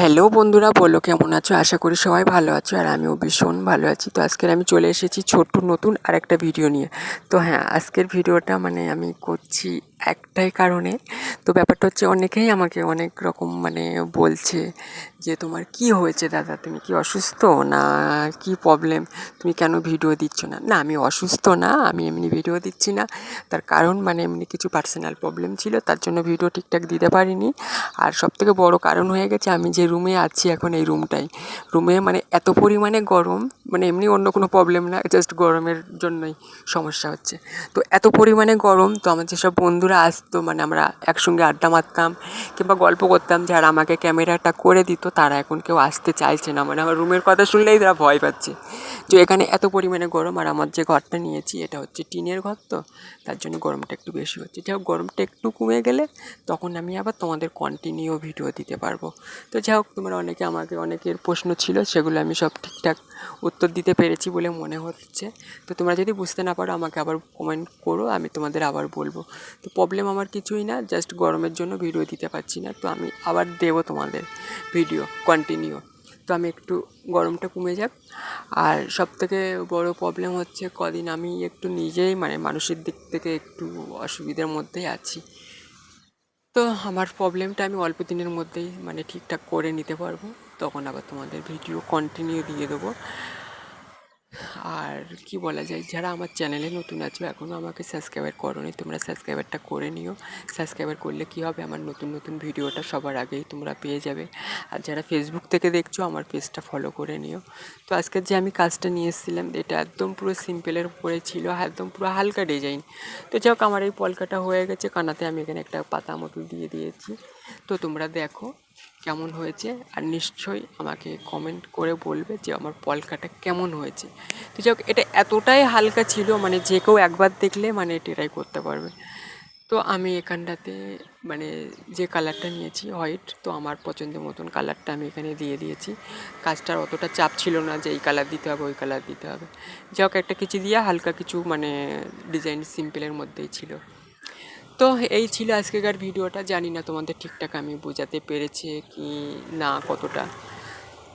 Hello বন্ধুরা, বলো কেমন আছো? আশা করি সবাই ভালো আছো আর আমিও ভীষণ ভালো আছি। তো আজকের আমি চলে এসেছি ছোট্ট নতুন আর একটা ভিডিও নিয়ে। তো হ্যাঁ আজকের ভিডিওটা মানে আমি করছি একটাই কারণে। তো ব্যাপারটা হচ্ছে অনেকেই আমাকে অনেক রকম মানে বলছে যে তোমার কি হয়েছে দাদা? তুমি কি অসুস্থ না কি প্রবলেম তুমি কেন ভিডিও দিচ্ছ না? না, আমি অসুস্থ না, আমি এমনি ভিডিও দিচ্ছি না। তার কারণ মানে এমনি কিছু পার্সোনাল প্রবলেম ছিল, তার জন্য ভিডিও ঠিকঠাক দিতে পারিনি। আর সবথেকে বড় কারণ হয়ে গেছে, আমি যে রুমে আছি এখন এই রুমটাই রুমে মানে এত পরিমাণে গরম মানে এমনি অন্য কোনো প্রবলেম না জাস্ট গরমের জন্যই সমস্যা হচ্ছে। তো এত পরিমাণে গরম, তো আমার যেসব বন্ধুরা আসতো মানে আমরা একসঙ্গে আড্ডা মারতাম কিংবা গল্প করতাম যারা আমাকে ক্যামেরাটা করে দিত তারা এখন কেউ আসতে চাইছে না। মানে আমার রুমের কথা শুনলেই তারা ভয় পাচ্ছে যে এখানে এত পরিমাণে গরম আর আমার যে ঘরটা নিয়েছি, এটা হচ্ছে টিনের ঘর তো, তার জন্য গরমটা একটু বেশি হচ্ছে। যাই হোক, গরমটা একটু কমে গেলে তখন আমি আবার তোমাদের কন্টিনিউ ভিডিও দিতে পারব। তো যাই হোক, তোমরা অনেকে আমাকে অনেকের প্রশ্ন ছিল, সেগুলো আমি সব ঠিকঠাক উত্তর দিতে পেরেছি বলে মনে হচ্ছে। তো তোমরা যদি বুঝতে না পারো, আমাকে আবার কমেন্ট করো, আমি তোমাদের আবার বলব। তো প্রবলেম আমার কিছুই না জাস্ট গরমের জন্য ভিডিও দিতে পারছি না। তো আমি আবার দেবো তোমাদের ভিডিও কন্টিনিউ তো আমি একটু গরমটা কমে যাক। আর সব থেকে বড়ো প্রবলেম হচ্ছে, কদিন আমি একটু নিজেই মানে মানুষের দিক থেকে একটু অসুবিধার মধ্যেই আছি। তো আমার প্রবলেমটা আমি অল্প দিনের মধ্যেই মানে ঠিকঠাক করে নিতে পারব। তখন আবার তোমাদের ভিডিও কন্টিনিউ দিয়ে দেবো। আর কি বলা যায়, যারা আমার চ্যানেলে নতুন আছো এখনও আমাকে সাবস্ক্রাইবার করোনি, তোমরা সাবস্ক্রাইবারটা করে নিও। সাবস্ক্রাইবার করলে কি হবে, আমার নতুন নতুন ভিডিওটা সবার আগেই তোমরা পেয়ে যাবে। আর যারা ফেসবুক থেকে দেখছ, আমার পেজটা ফলো করে নিও। তো আজকের যে আমি কাজটা নিয়ে এসেছিলাম, এটা একদম পুরো সিম্পলের উপরে ছিল, একদম পুরো হালকা ডিজাইন তো যাই হোক, আমার এই পলকাটা হয়ে গেছে, কানাতে আমি এখানে একটা পাতা মতো দিয়ে দিয়েছি। তো তোমরা দেখো কেমন হয়েছে? আর নিশ্চয়ই আমাকে কমেন্ট করে বলবে যে আমার পলকাটা কেমন হয়েছে। তো যাই এটা এতটাই হালকা ছিল মানে যে কেউ একবার দেখলে মানে এটাই করতে পারবে। তো আমি এখানটাতে মানে যে কালারটা নিয়েছি হোয়াইট তো আমার পছন্দের মতন কালারটা আমি এখানে দিয়ে দিয়েছি। কাজটার অতটা চাপ ছিল না যে এই কালার দিতে হবে, ওই কালার দিতে হবে। যাই হোক, একটা কিছু দিয়ে হালকা কিছু মানে ডিজাইন সিম্পলের মধ্যেই ছিল। তো এই ছিল আজকেকার ভিডিওটা। জানি না তোমাদের ঠিকঠাক আমি বোঝাতে পেরেছি কি না কতটা।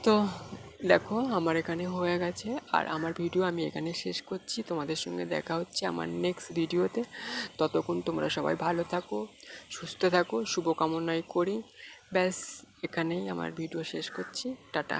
তো দেখো, আমার এখানে হয়ে গেছে। আর আমার ভিডিও আমি এখানে শেষ করছি। তোমাদের সঙ্গে দেখা হচ্ছে আমার নেক্সট ভিডিওতে। ততক্ষণ তোমরা সবাই ভালো থাকো, সুস্থ থাকো শুভকামনাই করি। ব্যাস, এখানেই আমার ভিডিও শেষ করছি। টাটা।